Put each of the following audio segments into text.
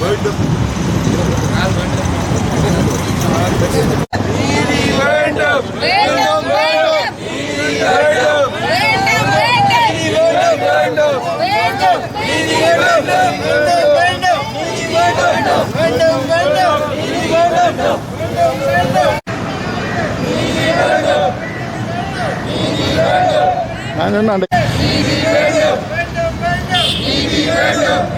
வேண்டும் நீதி வேண்டும் வேண்டும் வேண்டும் நீதி வேண்டும் வேண்டும் வேண்டும் வேண்டும் நீதி வேண்டும் வேண்டும் வேண்டும் நீதி வேண்டும் வேண்டும் வேண்டும் நீதி வேண்டும் வேண்டும் வேண்டும் நீதி வேண்டும் நீதி வேண்டும் நான் என்ன நீதி வேண்டும் நீதி வேண்டும்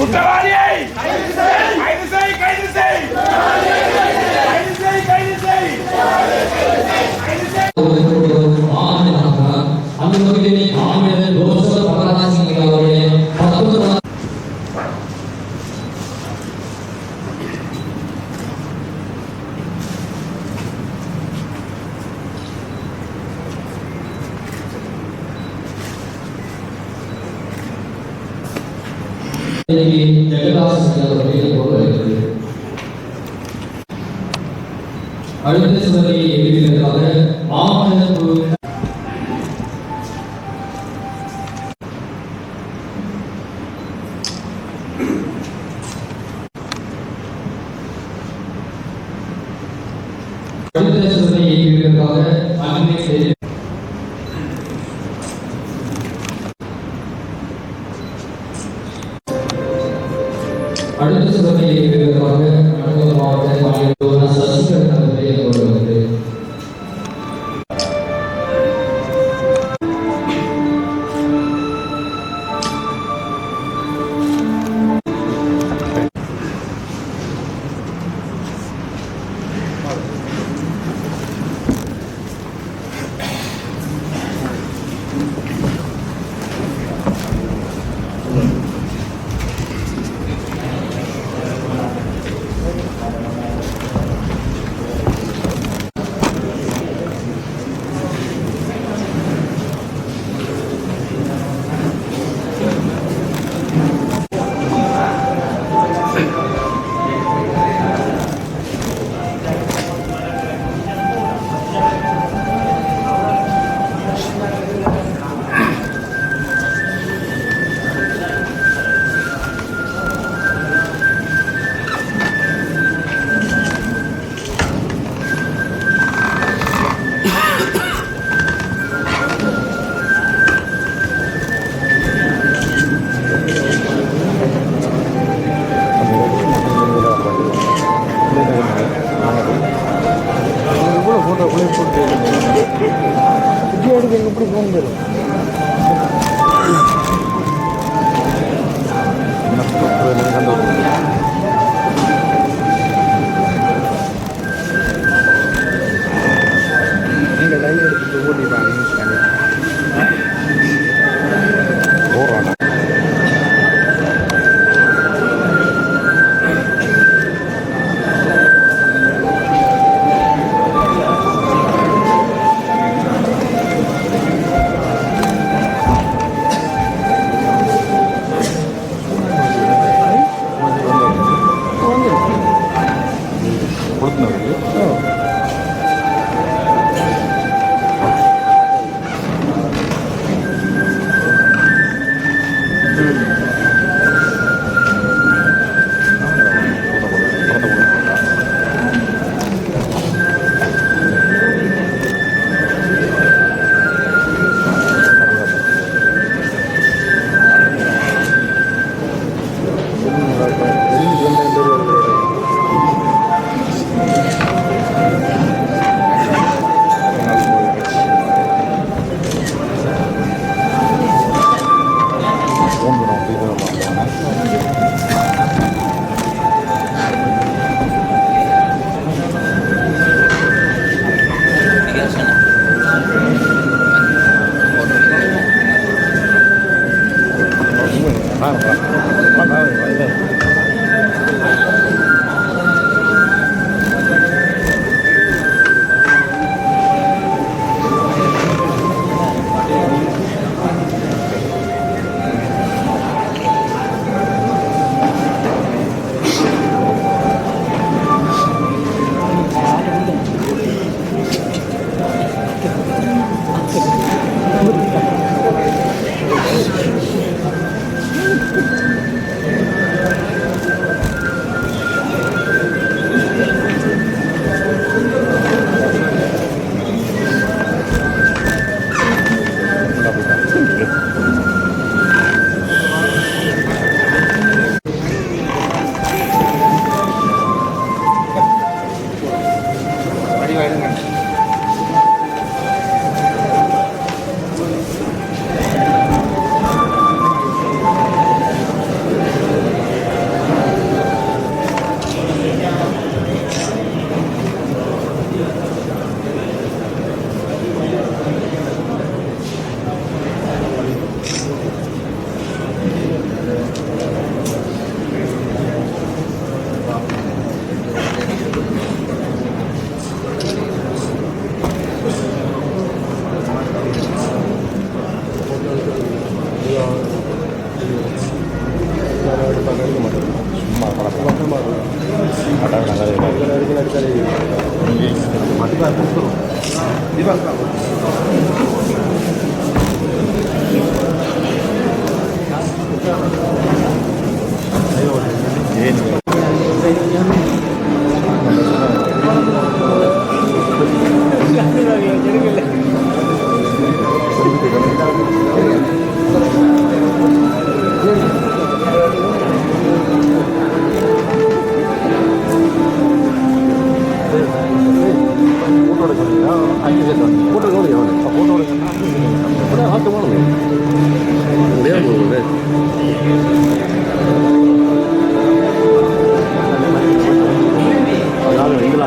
குற்றவாளியை கைது செய் கைது செய்! கைது செய் கைது செய்! அந்த வகையிலே அடுத்த சுவரியை எழுதியதற்காக ஆமணர் குழு அடுத்த சுவரியை எழுதியதற்காக அன்னை அடுத்த சபையில் இருக்கிறதாக மாவட்ட এখানে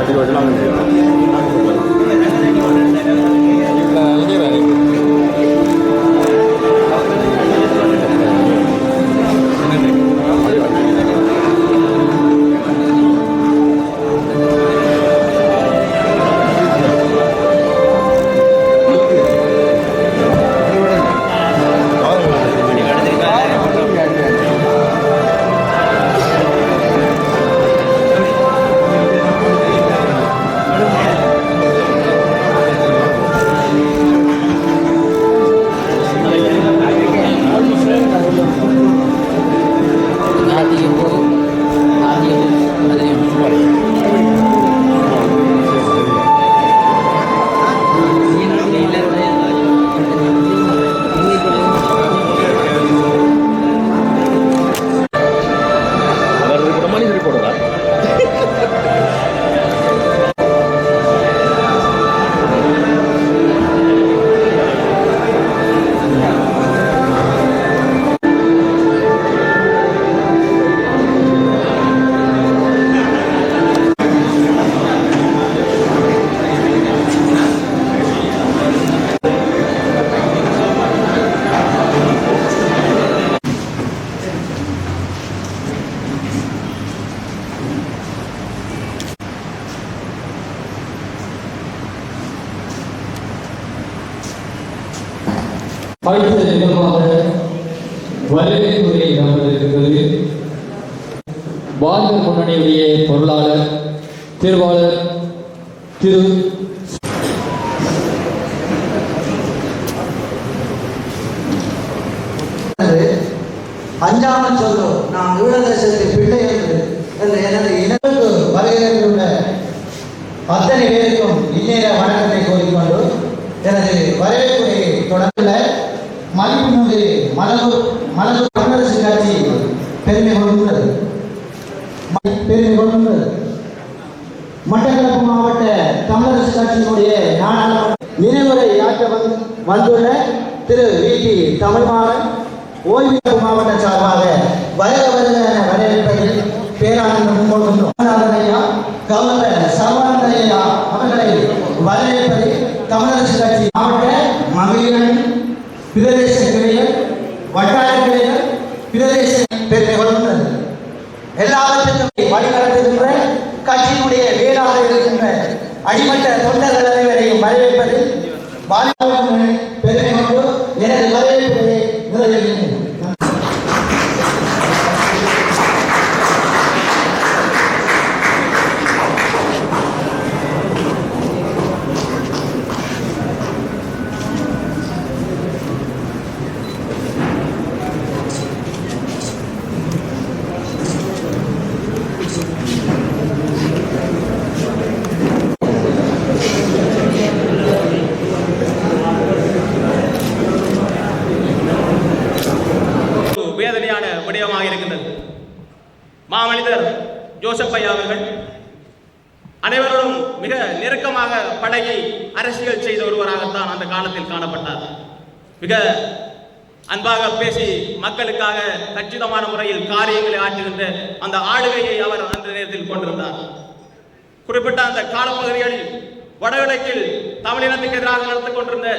가지고 올라가면 돼요. அஞ்சாமல் சொல்லும் நான் ஈழதேசத்தின் பிள்ளை என்று என்று எனது இனத்துக்கு வருகையுள்ள அத்தனை பேருக்கும் இன்னேற வணக்கத்தை கோரிக்கொண்டு எனது வரவேற்புரையை தொடர்ந்துள்ள மதிப்புமிகு மலகு மலகு தமிழரசு கட்சி பெருமை கொண்டுள்ளது பெருமை கொண்டுள்ளது மட்டக்களப்பு மாவட்ட தமிழரசு கட்சியினுடைய நாடாளுமன்ற நினைவுரை ஆற்ற வந்துள்ள திரு வி. டி. தமிழ்மாறன் ஓய்வு மாவட்ட சார்பாக வருக வருக என வரவேற்பதில் பேரானந்தம் முன்கொள்கின்றோம் ஐயா கவர்னர் சர்வானந்த ஐயா அவர்களை வரவேற்பதில் தமிழரசு கட்சி மாவட்ட மகளிரணி பிரதேச கிளையர் வட்டார கிளையர் பிரதேச பெருமை கொண்டுள்ளது எல்லாவற்றுக்கும் வழிநடத்துகின்ற கட்சியினுடைய வேளாக இருக்கின்ற அடிமட்ட தொண்டர்கள் அனைவரையும் வரவேற்பதில் பாலிமர் மக்களுக்காக கச்சிதமான முறையில் காரியங்களை ஆற்றுகின்ற அந்த ஆளுகையை அவர் அந்த நேரத்தில் கொண்டிருந்தார். குறிப்பிட்ட அந்த காலப்பகுதிகளில் வடகிழக்கில் தமிழினத்துக்கு எதிராக நடத்திக் கொண்டிருந்த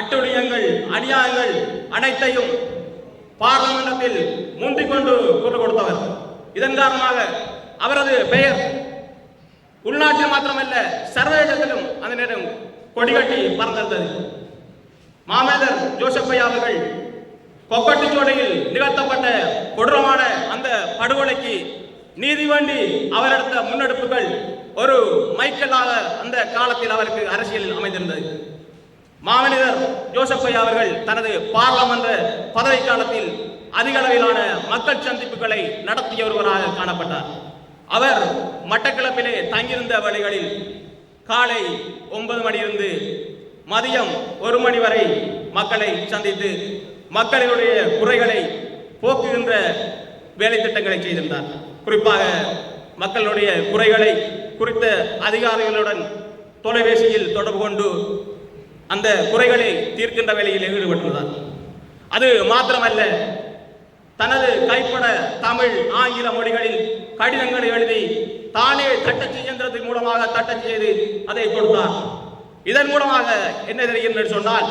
அட்டுழியங்கள் அநியாயங்கள் அனைத்தையும் பார்லமெண்டத்தில் முந்திக் கொண்டு குரல் கொடுத்தவர். இதன் காரணமாக அவரது பெயர் உள்நாட்டில் மாத்திரமல்ல சர்வதேசத்திலும் அந்த நேரம் கொடிகட்டி பறந்திருந்தது மாமேதர் ஜோசப்பையா அவர்கள் கொக்கட்டிச்சோடையில் நிகழ்த்தப்பட்ட கொடூரமான அந்த படுகொலைக்கு நீதி வேண்டி அவர் எடுத்த முன்னெடுப்புகள் ஒரு மைக்கேலாக அந்த காலத்தில் அவருக்கு அரசியலில் அமைந்திருந்தது. மாமனிதர் ஜோசப்பையா அவர்கள் தனது பாராளுமன்ற பதவி காலத்தில் அதிக அளவிலான மக்கள் சந்திப்புகளை நடத்திய ஒருவராக காணப்பட்டார். அவர் மட்டக்களப்பிலே தங்கியிருந்த வழிகளில் காலை ஒன்பது மணியிலிருந்து மதியம் ஒரு மணி வரை மக்களை சந்தித்து மக்களினுடைய குறைகளை போக்குகின்ற வேலை திட்டங்களை செய்திருந்தார். குறிப்பாக மக்களுடைய குறைகளை குறித்த அதிகாரிகளுடன் தொலைபேசியில் தொடர்பு கொண்டு அந்த குறைகளை தீர்க்கின்ற வேலையில் ஈடுபட்டுள்ளார் அது மாத்திரமல்ல தனது கைப்பட தமிழ் ஆங்கில மொழிகளில் கடிதங்களை எழுதி தானே தட்டச்சு இயந்திரத்தின் மூலமாக தட்டச்சு செய்து அதை கொடுத்தார். இதன் மூலமாக என்ன தெரியும் என்று சொன்னால்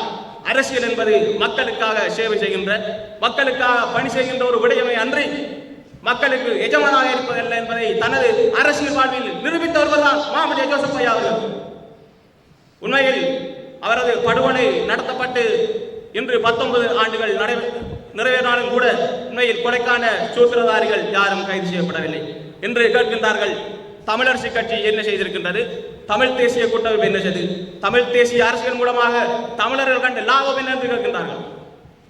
அரசியல் என்பது மக்களுக்காக சேவை செய்கின்ற மக்களுக்காக பணி செய்கின்ற ஒரு விடயமே அன்றி மக்களுக்கு எஜமானாக இருப்பதல்ல என்பதை தனது அரசியல் வாழ்வில் நிரூபித்தவர்கள் தான் மாமனித ஜோசப் ஐயா அவர்கள். உண்மையில் அவரது படுகொலை நடத்தப்பட்டு இன்று பத்தொன்பது ஆண்டுகள் நடை நிறைவேறினாலும் கூட உண்மையில் கொலைக்கான சூத்திரதாரிகள் யாரும் கைது செய்யப்படவில்லை. என்று கேட்கின்றார்கள். தமிழரசு கட்சி என்ன செய்திருக்கின்றது? தமிழ் தேசிய கூட்டமைப்பு என்ன செய்து? தமிழ் தேசிய அரசியல் மூலமாக தமிழர்கள் கண்டு லாபம் என்ன என்று கேட்கின்றார்கள்?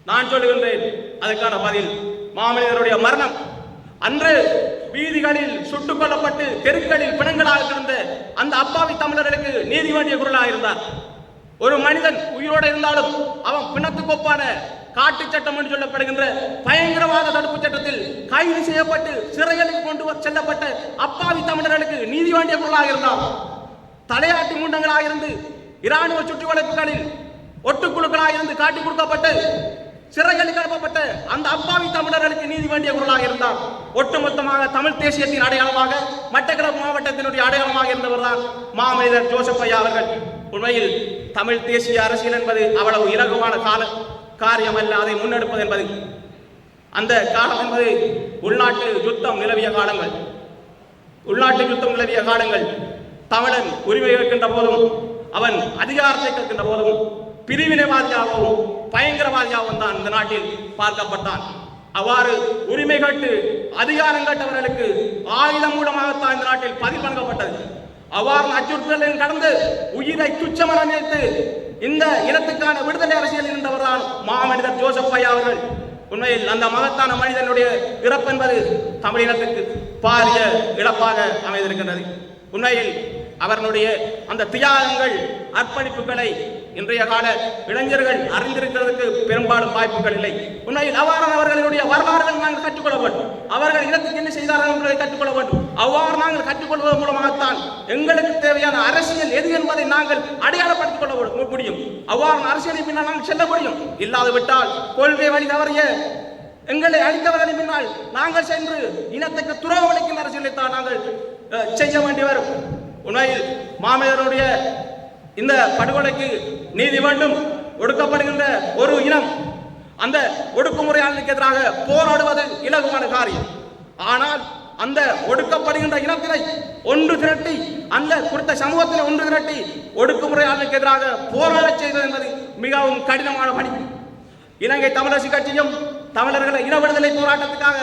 நான் சொல்லுகின்றேன் அதற்கான பதில் மாமனிதருடைய மரணம். அன்று வீதிகளில் சுட்டுக் கொல்லப்பட்டு தெருக்களில் பிணங்களாக இருந்த அந்த அப்பாவி தமிழர்களுக்கு நீதி வேண்டிய குரலாக இருந்தார். ஒரு மனிதன் உயிரோடு இருந்தாலும் அவன் பிணத்துக்கொப்பான காட்டு சட்டம் என்று சொல்லப்படுகின்ற பயங்கரவாத தடுப்பு சட்டத்தில் கைது செய்யப்பட்டு சிறைகளுக்கு கொண்டு செல்லப்பட்ட அப்பாவி தமிழர்களுக்கு நீதி வேண்டிய பொருளாக இருந்தான். தலையாட்டி மூண்டங்களாக இருந்து இராணுவ சுற்றி வளைப்புகளில் ஒட்டுக்குழுக்களாக இருந்து காட்டி கொடுக்கப்பட்டு சிறைகளுக்கு அனுப்பப்பட்ட அந்த அப்பாவி தமிழர்களுக்கு நீதி வேண்டிய குரலாக இருந்தார் ஒட்டுமொத்தமாக தமிழ் தேசியத்தின் அடையாளமாக மட்டக்களப்பு மாவட்டத்தினுடைய அடையாளமாக இருந்தவர் தான் மாமனிதர் ஜோசப் ஐயா அவர்கள். உண்மையில் தமிழ் தேசிய அரசியல் என்பது அவ்வளவு இலகுவான கால காரியம் அல்ல அதை முன்னெடுப்பது என்பது. அந்த காலம் என்பது உள்நாட்டு யுத்தம் நிலவிய காலங்கள். உள்நாட்டு யுத்தம் நிலவிய காலங்கள். தமிழன் உரிமை கேட்கின்ற போதும் அவன் அதிகாரத்தை கேட்கின்ற போதும் பிரிவினைவாதியாகவும் பயங்கரவாதியாகவும் தான் இந்த நாட்டில் பார்க்கப்பட்டான். அவ்வாறு உரிமை கேட்டு அதிகாரம் கேட்டவர்களுக்கு ஆயுதம் மூலமாகத்தான் இந்த நாட்டில் பதில் வழங்கப்பட்டது. அவ்வாறு அச்சுறுத்தலில் கடந்து உயிரை துச்சமென நினைத்து இந்த இனத்துக்கான விடுதலை அரசியல் இருந்தவர்தான் மாமனிதர் ஜோசப் ஐயா அவர்கள். உண்மையில் அந்த மகத்தான மனிதனுடைய இறப்பு என்பது தமிழினத்துக்கு பாரிய இழப்பாக அமைந்திருக்கின்றது. உண்மையில் அவர்களுடைய அந்த தியாகங்கள் அர்ப்பணிப்புகளை இன்றைய கால இளைஞர்கள் அறிந்திருக்கிறதுக்கு பெரும்பாலும் வாய்ப்புகள் இல்லை. உண்மையில் அவ்வாறான அவர்களுடைய வரலாறுகள் நாங்கள் கற்றுக்கொள்ள வேண்டும். அவர்கள் இனத்துக்கு என்ன செய்தார்கள் என்பதை கற்றுக்கொள்ள வேண்டும். அவ்வாறு நாங்கள் கற்றுக்கொள்வதன் மூலமாகத்தான் எங்களுக்கு தேவையான அரசியல் எது என்பதை நாங்கள் அடையாளப்படுத்திக் கொள்ள முடியும். அவ்வாறு அரசியலை பின்னால் நாங்கள் செல்ல முடியும். இல்லாது விட்டால் கொள்கை வழி தவறிய எங்களை அழித்தவர்களின் பின்னால் நாங்கள் சென்று இனத்துக்கு துரோகம் அளிக்கின்ற அரசியலைத்தான் நாங்கள் செய்ய வேண்டி வரும். உண்மையில் மாமையருடைய இந்த படுகொலைக்கு நீதி வேண்டும். ஒடுக்கப்படுகின்ற ஒரு இனம் அந்த ஒடுக்குமுறையாளருக்கு எதிராக போராடுவது இலகுவான காரியம். ஆனால் அந்த ஒடுக்கப்படுகின்ற இனத்தினை ஒன்று திரட்டி அந்த குறித்த சமூகத்தில் ஒன்று திரட்டி ஒடுக்குமுறையாளருக்கு எதிராக போராடச் செய்வது என்பது மிகவும் கடினமான பணி. இலங்கை தமிழரசு கட்சியும் தமிழர்களை இன விடுதலை போராட்டத்துக்காக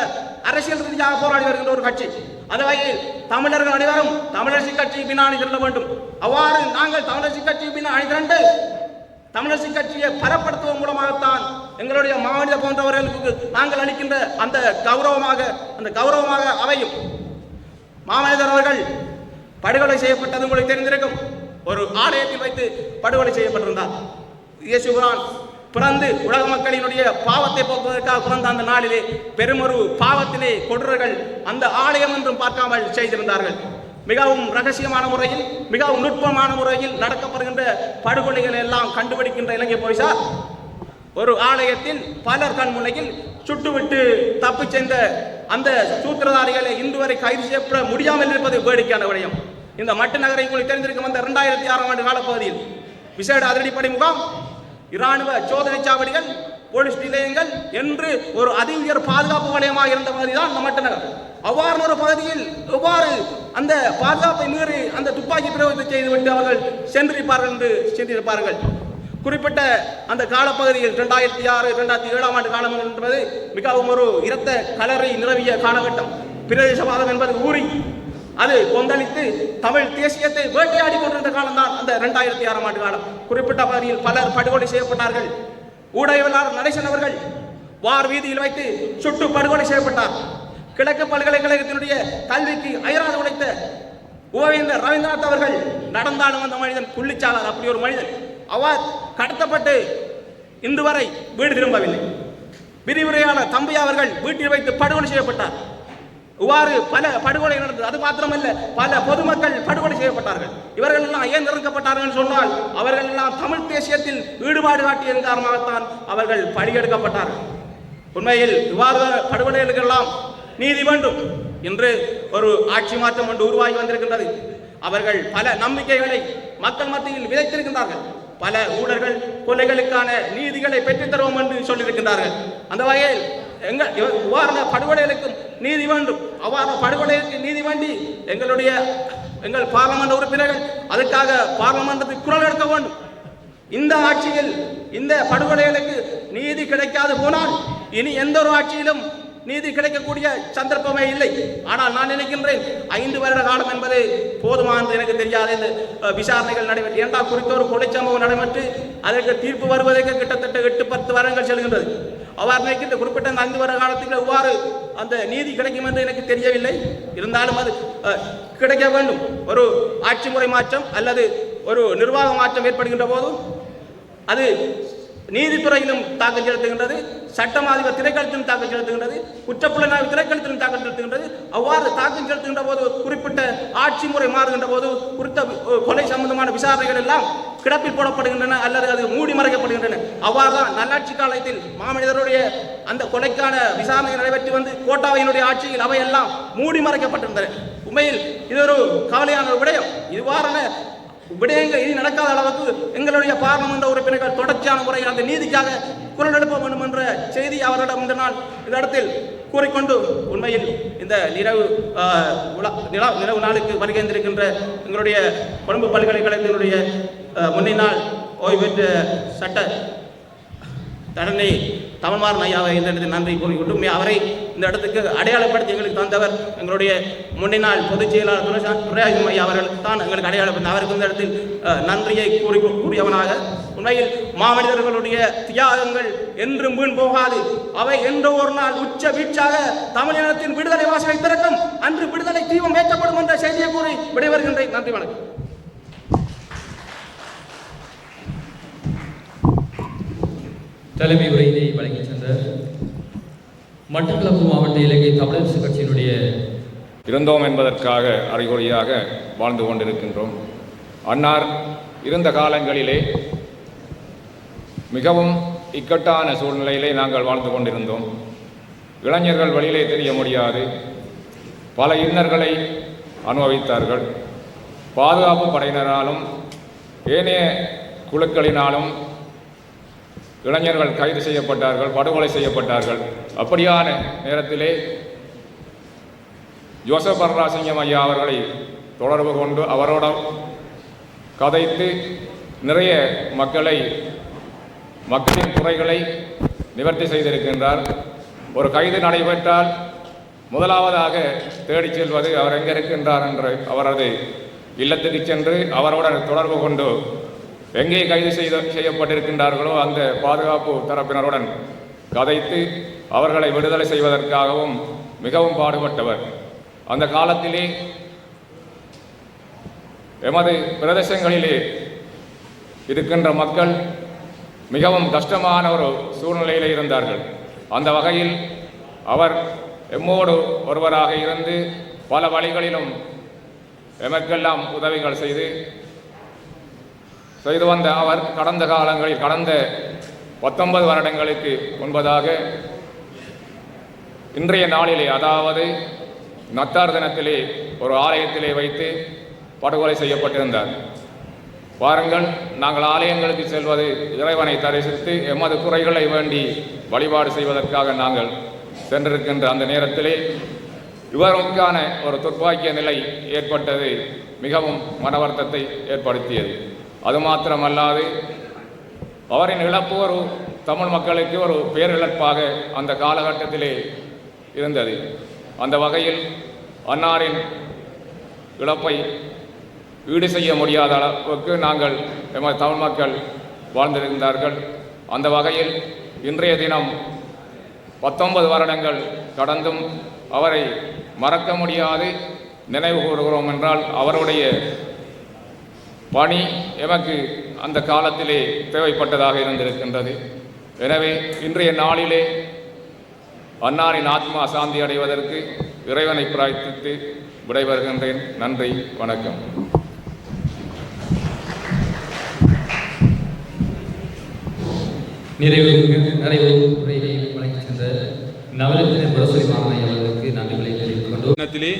அரசியல் ரீதியாக போராடி வருகின்ற ஒரு கட்சி. அந்த வகையில் தமிழர்கள் அனைவரும் தமிழரசு கட்சி பின்னாடி செல்ல வேண்டும். அவ்வாறு நாங்கள் தமிழரசு கட்சி பின்னாடி திரண்டு தமிழரசு கட்சியை பரப்படுத்துவதன் மூலமாகத்தான் எங்களுடைய மாநில போன்றவர்களுக்கு நாங்கள் அளிக்கின்ற அந்த கௌரவமாக அந்த கௌரவமாக அமையும். மாமனிதர் அவர்கள் படுகொலை செய்யப்பட்டது உங்களுக்கு தெரிந்திருக்கும். ஒரு ஆலயத்தில் வைத்து படுகொலை செய்யப்பட்டிருந்தார். இயேசுபுரான் பிறந்து உலக மக்களினுடைய பாவத்தை போக்குவதற்காக பிறந்த அந்த நாளிலே பெருமொரு பாவத்திலே கொடூரர்கள் அந்த ஆலயம் என்றும் பார்க்காமல் செய்திருந்தார்கள். மிகவும் ரகசியமான முறையில் மிகவும் நுட்பமான முறையில் நடக்கப்படுகின்ற படுகொலைகளை எல்லாம் கண்டுபிடிக்கின்ற இலங்கை போலீசார் ஒரு ஆலயத்தில் பலர் கண் முன்னையில் சுட்டுவிட்டு தப்பிச் சென்ற அந்த சூத்திரதாரிகளை இன்று வரை கைது செய்யப்பட முடியாமல் இருப்பது வேடிக்கையான விடயம். இந்த மட்டு நகரை உங்களுக்கு தெரிந்திருக்கும் அந்த இரண்டாயிரத்தி ஆறாம் ஆண்டு காலப்பகுதியில் விசேட அதிரடிப்படை முகாம் இராணுவ சோதனை சாவடிகள் போலீஸ் நிலையங்கள் என்று ஒரு அதிவியர் பாதுகாப்பு வலயமாக இருந்த பகுதி தான் இந்த நகர். ஒரு பகுதியில் எவ்வாறு அந்த பாதுகாப்பை மீறி அந்த துப்பாக்கி பிரயோகத்தை செய்துவிட்டு அவர்கள் சென்றிருப்பார்கள் என்று சென்றிருப்பார்கள் குறிப்பிட்ட அந்த காலப்பகுதியில் இரண்டாயிரத்தி ஆறு இரண்டாயிரத்தி ஏழாம் ஆண்டு காலம் என்பது மிகவும் ஒரு இரத்த கலரை நிரவிய காலகட்டம். பிரதேசவாதம் என்பது ஊறி அது கொந்தளித்து தமிழ் தேசியத்தை வேட்டையாடி கொண்டிருந்த காலம்தான் அந்த இரண்டாயிரத்தி ஆறாம் ஆண்டு காலம். குறிப்பிட்ட பகுதியில் பலர் படுகொலை செய்யப்பட்டார்கள். ஊடகவியலாளர் நடேசன் அவர்கள் வார் வீதியில் வைத்து சுட்டு படுகொலை செய்யப்பட்டார். கிழக்கு பல்கலைக்கழகத்தினுடைய கல்விக்கு அயராது உழைத்த உபவேந்தர் ரவீந்திரநாத் அவர்கள் நடந்தாலும் அந்த மனிதன் புள்ளிச்சாளர் அப்படி ஒரு மனிதன். அவர் கடத்தப்பட்டு இன்று வரை வீடு திரும்பவில்லை. விரிவுரையாளர் தம்பி அவர்கள் வீட்டில் வைத்து படுகொலை செய்யப்பட்டார். இவ்வாறு பல படுகொலை நடந்தது. அது மாத்திரமல்ல பல பொதுமக்கள் படுகொலை செய்யப்பட்டார்கள். இவர்கள் எல்லாம் ஏன் நிறுத்தப்பட்டார்கள் சொன்னால் அவர்கள் எல்லாம் தமிழ் தேசியத்தில் ஈடுபாடு காட்டியதன் காரணமாகத்தான் அவர்கள் படியெடுக்கப்பட்டார்கள் உண்மையில் இவ்வாறு படுகொலைகளுக்கெல்லாம் நீதி வேண்டும் என்று ஒரு ஆட்சி மாற்றம் ஒன்று உருவாகி வந்திருக்கின்றது. அவர்கள் பல நம்பிக்கைகளை மக்கள் மத்தியில் விதைத்திருக்கின்றார்கள். பல ஊழல்கள் கொலைகளுக்கான நீதிகளை பெற்றுத்தருவோம் என்று சொல்லியிருக்கின்றார்கள். அந்த வகையில் எங்கள் இவ- படுகொலைகளுக்கும் நீதி வேண்டும். அவ்வாறு படுகொலைக்கு நீதி வேண்டி எங்களுடைய எங்கள் பார்லமெண்ட் உறுப்பினர்கள் அதுக்காக பார்லமெண்டத்தில் குரல் எடுக்க வேண்டும். இந்த ஆட்சியில் இந்த படுகொலைகளுக்கு நீதி கிடைக்காது போனால் இனி எந்த ஒரு ஆட்சியிலும் நீதி கிடைக்கக்கூடிய சந்தர்ப்பமே இல்லை. ஆனால் நான் நினைக்கின்றேன் ஐந்து வருட காலம் என்பது போதுமானது எனக்கு தெரியாது இந்த விசாரணைகள் நடைபெற்று இரண்டாம் குறித்த ஒரு கொலை சம்பவம் நடைபெற்று அதற்கு தீர்ப்பு வருவதற்கு கிட்டத்தட்ட எட்டு பத்து வருடங்கள் செல்கின்றது. அவ்வாறு நினைக்கின்ற குறிப்பிட்ட அந்த ஐந்து வருட காலத்தில் எவ்வாறு அந்த நீதி கிடைக்கும் என்று எனக்கு தெரியவில்லை. இருந்தாலும் அது கிடைக்க வேண்டும். ஒரு ஆட்சி முறை மாற்றம் அல்லது ஒரு நிர்வாக மாற்றம் ஏற்படுகின்ற போதும் அது நீதித்துறையிலும் தாக்கம் செலுத்துகின்றது சட்டமாதிபர் திரைக்களத்திலும் தாக்கம் செலுத்துகின்றது குற்றப்புலனாய்வு திரைக்களத்திலும் தாக்கம் செலுத்துகின்றது. அவ்வாறு தாக்கம் செலுத்துகின்ற போது குறிப்பிட்ட ஆட்சி முறை மாறுகின்ற போது குறித்த கொலை சம்பந்தமான விசாரணைகள் எல்லாம் கிடப்பில் போடப்படுகின்றன அல்லது அது மூடி மறைக்கப்படுகின்றன. அவ்வாறு தான் நல்லாட்சி காலத்தில் மாமனிதருடைய அந்த கொலைக்கான விசாரணை நடைபெற்று வந்து கோட்டாவையினுடைய ஆட்சியில் அவையெல்லாம் மூடி மறைக்கப்பட்டிருந்தன. உண்மையில் இது ஒரு கவலையான விடயம். இவ்வாறான விடயங்கள் இனி நடக்காத அளவுக்கு எங்களுடைய பாராளுமன்ற உறுப்பினர்கள் தொடர்ச்சியான முறையில் அந்த நீதிக்காக குரல் எழுப்ப வேண்டும் என்ற செய்தி அவரிடம் இந்த நாள் இந்த இடத்தில் கூறிக்கொண்டு உண்மையில் இந்த நிலவு உலா- நிலா- நிலவு நாளுக்கு வருகின்றிருக்கின்ற எங்களுடைய கொழும்பு பல்கலைக்கழகத்தினுடைய முன்னினால் ஓய்வு பெற்ற சட்ட தடனை தமிழ்மாறன் ஐயாவை இந்த இடத்தில் நன்றி கூறிக்கொண்டு அவரை இந்த இடத்துக்கு அடையாளப்படுத்தி எங்களுக்கு தந்தவர். எங்களுடைய முன்னினால் பொதுச் செயலாளர் துரைசா ஐயா அவர்கள் தான் எங்களுக்கு அடையாளப்படுத்தி அவருக்கு இந்த இடத்தில் நன்றியை கூறி கூறியவனாக. உண்மையில் மாமனிதர்களுடைய தியாகங்கள் என்றும் வீண் போகாது. அவை என்றோ ஒரு நாள் உச்ச வீச்சாக தமிழினத்தின் விடுதலை வாசலை திறக்கும். அன்று விடுதலை தீபம் ஏற்றப்படும் என்ற செய்தியை கூறி விடைபெறுகின்றேன். நன்றி வணக்கம். தலைமை உரையினை வழங்கி சென்ற மட்டக்களப்பு மாவட்ட இலங்கை தமிழரசு கட்சியினுடைய இருந்தோம் என்பதற்காக அறிகுறியாக வாழ்ந்து கொண்டிருக்கின்றோம். அன்னார் இருந்த காலங்களிலே மிகவும் இக்கட்டான சூழ்நிலையிலே நாங்கள் வாழ்ந்து கொண்டிருந்தோம். இளைஞர்கள் வழியிலே தெரிய முடியாது. பல இன்னர்களை அனுபவித்தார்கள். பாதுகாப்பு படையினராலும் ஏனைய குழுக்களினாலும் இளைஞர்கள் கைது செய்யப்பட்டார்கள் படுகொலை செய்யப்பட்டார்கள். அப்படியான நேரத்திலே ஜோசப் பரராசிங்கம் ஐயா அவர்களை தொடர்பு கொண்டு அவரோட கதைத்து நிறைய மக்களை மக்களின் குறைகளை நிவர்த்தி செய்திருக்கின்றார். ஒரு கைது நடைபெற்றால் முதலாவதாக தேடிச் செல்வது அவர் எங்கே இருக்கின்றார் என்று அவரது இல்லத்துக்கு சென்று அவருடன் தொடர்பு கொண்டு எங்கே கைது செய்த செய்யப்பட்டிருக்கின்றார்களோ அந்த பாதுகாப்பு தரப்பினருடன் கதைத்து அவர்களை விடுதலை செய்வதற்காகவும் மிகவும் பாடுபட்டவர். அந்த காலத்திலே எமது பிரதேசங்களிலே இருக்கின்ற மக்கள் மிகவும் கஷ்டமான ஒரு சூழ்நிலையில் இருந்தார்கள். அந்த வகையில் அவர் எம்மோடு ஒருவராக இருந்து பல வழிகளிலும் எமக்கெல்லாம் உதவிகள் செய்து செய்து வந்த அவர் கடந்த காலங்களில் கடந்த பத்தொன்பது வருடங்களுக்கு முன்பதாக இன்றைய நாளிலே அதாவது நத்தார் தினத்திலே ஒரு ஆலயத்திலே வைத்து படுகொலை செய்யப்பட்டிருந்தார். பாருங்கள் நாங்கள் ஆலயங்களுக்கு செல்வது இறைவனை தரிசித்து எமது குறைகளை வேண்டி வழிபாடு செய்வதற்காக நாங்கள் சென்றிருக்கின்ற அந்த நேரத்திலே இவருக்கான ஒரு துர்ப்பாக்கிய நிலை ஏற்பட்டது மிகவும் மனவர்த்தத்தை ஏற்படுத்தியது. அது மாத்திரமல்லாது அவரின் இழப்பு ஒரு தமிழ் மக்களுக்கு ஒரு பேரிழப்பாக அந்த காலகட்டத்திலே இருந்தது. அந்த வகையில் அன்னாரின் இழப்பை ஈடு செய்ய முடியாத அளவுக்கு நாங்கள் எமது தமிழ் மக்கள் வாழ்ந்திருந்தார்கள். அந்த வகையில் இன்றைய தினம் பத்தொன்பது வருடங்கள் கடந்தும் அவரை மறக்க முடியாது. நினைவு கூறுகிறோம் என்றால் அவருடைய பணி எமக்கு அந்த காலத்திலே தேவைப்பட்டதாக இருந்திருக்கின்றது. எனவே இன்றைய நாளிலே அன்னாரின் ஆத்மா சாந்தி அடைவதற்கு இறைவனை பிரார்த்தித்து விடைபெறுகின்றேன். நன்றி வணக்கம். நிறைவு நிறைவு உரையை வழங்கி சென்ற நவரத்தின புரசரி மாமனை அவர்களுக்கு நன்றிகளை தெரிவித்துக் கொண்டு தினத்திலே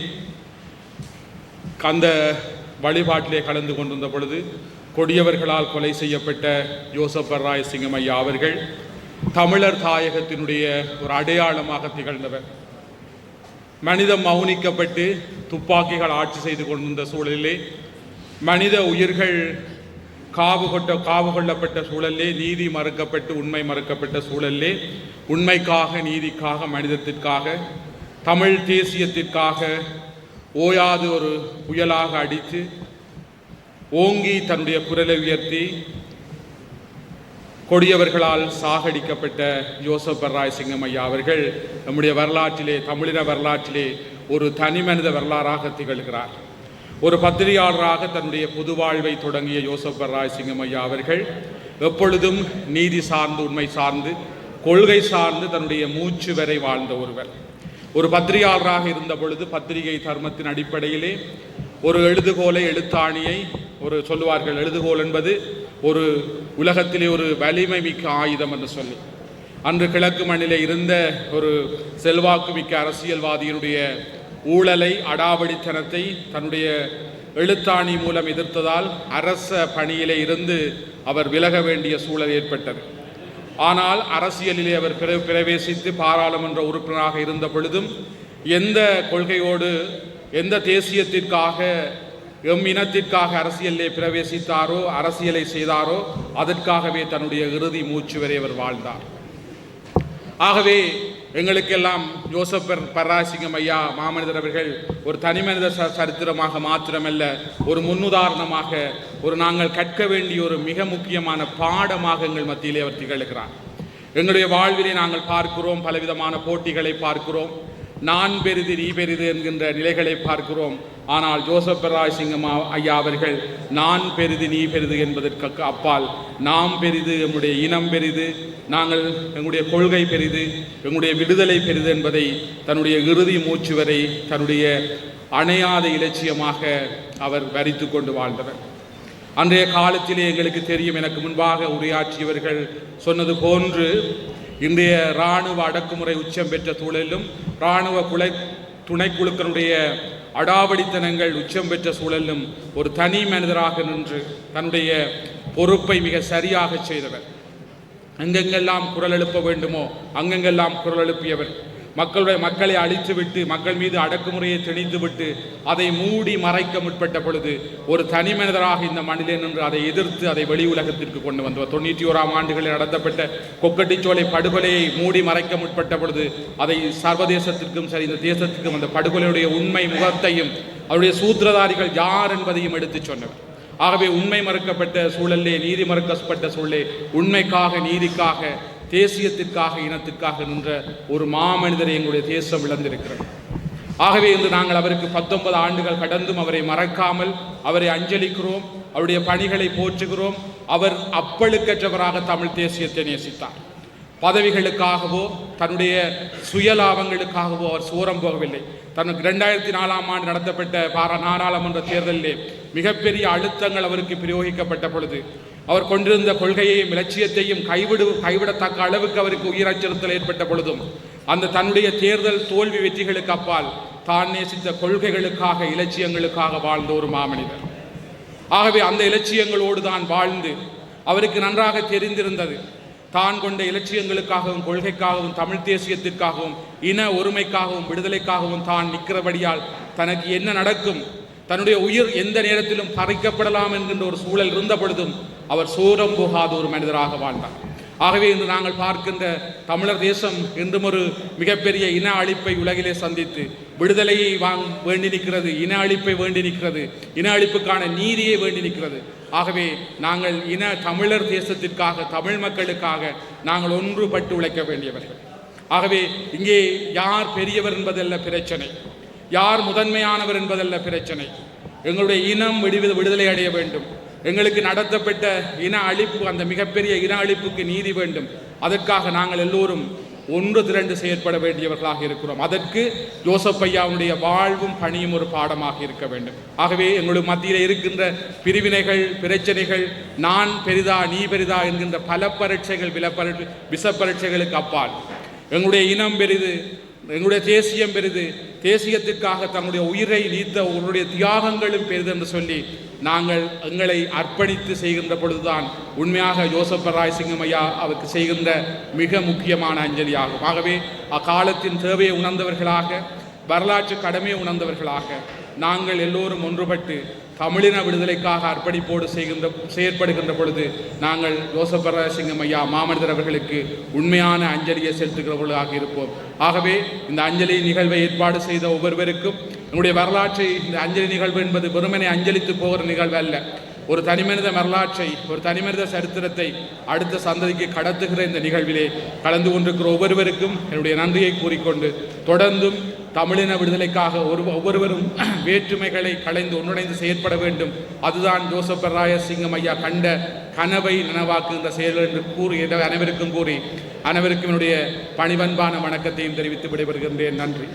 கந்த வழிபாட்டிலே கலந்து கொண்டிருந்த பொழுது கொடியவர்களால் கொலை செய்யப்பட்ட யோசப்பர் ராய் சிங்கம் ஐயா அவர்கள் தமிழர் தாயகத்தினுடைய ஒரு அடையாளமாக திகழ்ந்தவர். மனிதம் மௌனிக்கப்பட்டு துப்பாக்கிகள் ஆட்சி செய்து கொண்டிருந்த சூழலிலே மனித உயிர்கள் காவு கொட்ட காவு கொள்ளப்பட்ட சூழலே நீதி மறுக்கப்பட்டு உண்மை மறுக்கப்பட்ட சூழலே உண்மைக்காக நீதிக்காக மனிதத்திற்காக தமிழ் தேசியத்திற்காக ஓயாது ஒரு புயலாக அடித்து ஓங்கி தன்னுடைய குரலை உயர்த்தி கொடியவர்களால் சாகடிக்கப்பட்ட ஜோசப் ராய் சிங்கம் ஐயா அவர்கள் நம்முடைய வரலாற்றிலே தமிழின வரலாற்றிலே ஒரு தனி மனித வரலாறாக திகழ்கிறார். ஒரு பத்திரிகையாளராக தன்னுடைய பொது வாழ்வை தொடங்கிய யோசப் ராய் சிங்கம் ஐயா அவர்கள் எப்பொழுதும் நீதி சார்ந்து உண்மை சார்ந்து கொள்கை சார்ந்து தன்னுடைய மூச்சு வரை வாழ்ந்த ஒருவர். ஒரு பத்திரிகையாளராக இருந்த பொழுது பத்திரிகை தர்மத்தின் அடிப்படையிலே ஒரு எழுதுகோலை எழுத்தாணியை ஒரு சொல்லுவார்கள் எழுதுகோல் என்பது ஒரு உலகத்திலே ஒரு வலிமை மிக்க ஆயுதம் என்று சொல்லி. அன்று கிழக்கு மண்ணிலே இருந்த ஒரு செல்வாக்கு மிக்க அரசியல்வாதியினுடைய ஊழலை அடாவடித்தனத்தை தன்னுடைய எழுத்தாணி மூலம் எதிர்த்ததால் அரச பணியிலே இருந்து அவர் விலக வேண்டிய சூழல் ஏற்பட்டது. ஆனால் அரசியலிலே அவர் பிர- பிரவேசித்து பாராளுமன்ற உறுப்பினராக இருந்த பொழுதும் எந்த கொள்கையோடு எந்த தேசியத்திற்காக எம் இனத்திற்காக அரசியலிலே பிரவேசித்தாரோ அரசியலை செய்தாரோ அதற்காகவே தன்னுடைய இறுதி மூச்சு வரை அவர் வாழ்ந்தார். ஆகவே எங்களுக்கெல்லாம் ஜோசப் பெர் பராசிங்கம் ஐயா மாமனிதர் அவர்கள் ஒரு தனிமனித ச- சரித்திரமாக மாத்திரமல்ல ஒரு முன்னுதாரணமாக ஒரு நாங்கள் கற்க வேண்டிய ஒரு மிக முக்கியமான பாடமாக எங்கள் மத்தியிலே அவர் திகழ்கிறார். எங்களுடைய வாழ்விலே நாங்கள் பார்க்கிறோம் பலவிதமான போட்டிகளை பார்க்கிறோம். நான் பெரிது நீ பெரிது என்கின்ற நிலைகளை பார்க்கிறோம். ஆனால் ஜோசப் ராய் சிங்கம் ஐயா அவர்கள் நான் பெரிது நீ பெரிது என்பதற்கு அப்பால் நாம் பெரிது எங்களுடைய இனம் பெரிது நாங்கள் எங்களுடைய கொள்கை பெரிது எங்களுடைய விடுதலை பெரிது என்பதை தன்னுடைய இறுதி மூச்சு வரை தன்னுடைய அணையாத இலட்சியமாக அவர் வரித்து கொண்டு வாழ்ந்தவர். அன்றைய காலத்திலே எங்களுக்கு தெரியும் எனக்கு முன்பாக உரையாற்றியவர்கள் சொன்னது போன்று இன்றைய இராணுவ அடக்குமுறை உச்சம் பெற்ற சூழலிலும் இராணுவ குலை துணைக்குழுக்களுடைய அடாவடித்தனங்கள் உச்சம் பெற்ற சூழலிலும் ஒரு தனி மனிதராக நின்று தன்னுடைய பொறுப்பை மிக சரியாக செய்தவர். எங்கெங்கெல்லாம் குரல் எழுப்ப வேண்டுமோ அங்கெங்கெல்லாம் குரல் எழுப்பியவர். மக்களுடைய மக்களை அழித்துவிட்டு மக்கள் மீது அடக்குமுறையை திணித்துவிட்டு அதை மூடி மறைக்க முற்பட்ட பொழுது ஒரு தனி மனிதராக இந்த மண்ணிலே நின்று அதை எதிர்த்து அதை வெளி உலகத்திற்கு கொண்டு வந்தவர் தொண்ணூற்றி ஓராம் ஆண்டுகளில் நடத்தப்பட்ட கொக்கட்டிச்சோலை படுகொலையை மூடி மறைக்க முற்பட்ட பொழுது அதை சர்வதேசத்திற்கும் சரி இந்த தேசத்திற்கும் அந்த படுகொலையுடைய உண்மை முகத்தையும் அவருடைய சூத்திரதாரிகள் யார் என்பதையும் எடுத்துச் சொன்னவர். ஆகவே உண்மை மறுக்கப்பட்ட சூழலே நீதி மறுக்கப்பட்ட சூழலே உண்மைக்காக நீதிக்காக தேசியத்திற்காக இனத்திற்காக நின்ற ஒரு மாமனிதரை எங்களுடைய தேசம் இழந்திருக்கிறது. ஆகவே இன்று நாங்கள் அவருக்கு பத்தொன்பது ஆண்டுகள் கடந்தும் அவரை மறக்காமல் அவரை அஞ்சலிக்கிறோம் அவருடைய பணிகளை போற்றுகிறோம். அவர் அப்பழுக்கற்றவராக தமிழ் தேசியத்தை நேசித்தார். பதவிகளுக்காகவோ தன்னுடைய சுயலாபங்களுக்காகவோ அவர் சோரம் போகவில்லை. தனக்கு ரெண்டாயிரத்தி நாலாம் ஆண்டு நடத்தப்பட்ட பாரா நாடாளுமன்ற தேர்தலிலே மிகப்பெரிய அழுத்தங்கள் அவருக்கு பிரயோகிக்கப்பட்ட பொழுது அவர் கொண்டிருந்த கொள்கையையும் இலட்சியத்தையும் கைவிடு கைவிடத்தக்க அளவுக்கு அவருக்கு உயிர் அச்சுறுத்தல் ஏற்பட்ட பொழுதும் அந்த தன்னுடைய தேர்தல் தோல்வி வெற்றிகளுக்கு அப்பால் தான் நேசித்த கொள்கைகளுக்காக இலட்சியங்களுக்காக வாழ்ந்த ஒரு மாமனிதர். ஆகவே அந்த இலட்சியங்களோடு தான் வாழ்ந்து அவருக்கு நன்றாக தெரிந்திருந்தது. தான் கொண்ட இலட்சியங்களுக்காகவும் கொள்கைக்காகவும் தமிழ் தேசியத்திற்காகவும் இன ஒருமைக்காகவும் விடுதலைக்காகவும் தான் நிற்கிறபடியால் தனக்கு என்ன நடக்கும்? தன்னுடைய உயிர் எந்த நேரத்திலும் பறிக்கப்படலாம் என்கின்ற ஒரு சூழல் இருந்த பொழுதும் அவர் சோரம் போகாத ஒரு மனிதராக வாழ்ந்தார். ஆகவே இன்று நாங்கள் பார்க்கின்ற தமிழர் தேசம் இன்றும் ஒரு மிகப்பெரிய இன அழிப்பை உலகிலே சந்தித்து விடுதலையை வாங் வேண்டி நிற்கிறது இன அழிப்பை வேண்டி நிற்கிறது இன அழிப்புக்கான நீதியை வேண்டி நிற்கிறது. ஆகவே நாங்கள் இன தமிழர் தேசத்திற்காக தமிழ் மக்களுக்காக நாங்கள் ஒன்றுபட்டு உழைக்க வேண்டியவர்கள். ஆகவே இங்கே யார் பெரியவர் என்பதல்ல பிரச்சனை. யார் முதன்மையானவர் என்பதல்ல பிரச்சனை. எங்களுடைய இனம் விடுவித விடுதலை அடைய வேண்டும். எங்களுக்கு நடத்தப்பட்ட இன அழிப்பு அந்த மிகப்பெரிய இன அழிப்புக்கு நீதி வேண்டும். அதற்காக நாங்கள் எல்லோரும் ஒன்று திரண்டு செயற்பட வேண்டியவர்களாக இருக்கிறோம். அதற்கு ஜோசப் ஐயாவுடைய வாழ்வும் பணியும் ஒரு பாடமாக இருக்க வேண்டும். ஆகவே எங்களுடைய மத்தியில் இருக்கின்ற பிரிவினைகள் பிரச்சனைகள் நான் பெரிதா நீ பெரிதா என்கின்ற பல பரீட்சைகள் விலப்பர விஷ பரீட்சைகளுக்கு அப்பால். எங்களுடைய இனம் பெரிது எங்களுடைய தேசியம் பெரிது தேசியத்திற்காக தங்களுடைய உயிரை நீத்த உங்களுடைய தியாகங்களும் பெரிது என்று சொல்லி நாங்கள் எங்களை அர்ப்பணித்து செய்கின்ற பொழுதுதான் உண்மையாக ஜோசப் ராய் சிங்கம் ஐயா அவருக்கு செய்கின்ற மிக முக்கியமான அஞ்சலியாகும். ஆகவே அக்காலத்தின் தேவையை உணர்ந்தவர்களாக வரலாற்று கடமையை உணர்ந்தவர்களாக நாங்கள் எல்லோரும் ஒன்றுபட்டு தமிழின விடுதலைக்காக அர்ப்பணிப்போடு செய்கின்ற செயற்படுகின்ற பொழுது நாங்கள் ஜோசபரசிங்கம் ஐயா மாமனிதர் அவர்களுக்கு உண்மையான அஞ்சலியை செலுத்துகிறவர்களாக இருப்போம். ஆகவே இந்த அஞ்சலி நிகழ்வை ஏற்பாடு செய்த ஒவ்வொருவருக்கும் என்னுடைய வரலாற்றை இந்த அஞ்சலி நிகழ்வு என்பது வெறுமனை அஞ்சலித்து போகிற நிகழ்வு அல்ல. ஒரு தனிமனித வரலாற்றை ஒரு தனிமனித சரித்திரத்தை அடுத்த சந்ததிக்கு கடத்துகிற இந்த நிகழ்விலே கலந்து கொண்டிருக்கிற ஒவ்வொருவருக்கும் என்னுடைய நன்றியை கூறிக்கொண்டு தொடர்ந்தும் தமிழின விடுதலைக்காக ஒரு ஒவ்வொருவரும் வேற்றுமைகளை களைந்து ஒன்றிணைந்து செயற்பட வேண்டும். அதுதான் ஜோசப் ராய சிங்கம் ஐயா கண்ட கனவை நனவாக்குகின்ற செயல்கள் என்று கூறி அனைவருக்கும் கூறி அனைவருக்கும் என்னுடைய பணிவன்பான வணக்கத்தையும் தெரிவித்து விடைபெறுகின்றேன். நன்றி.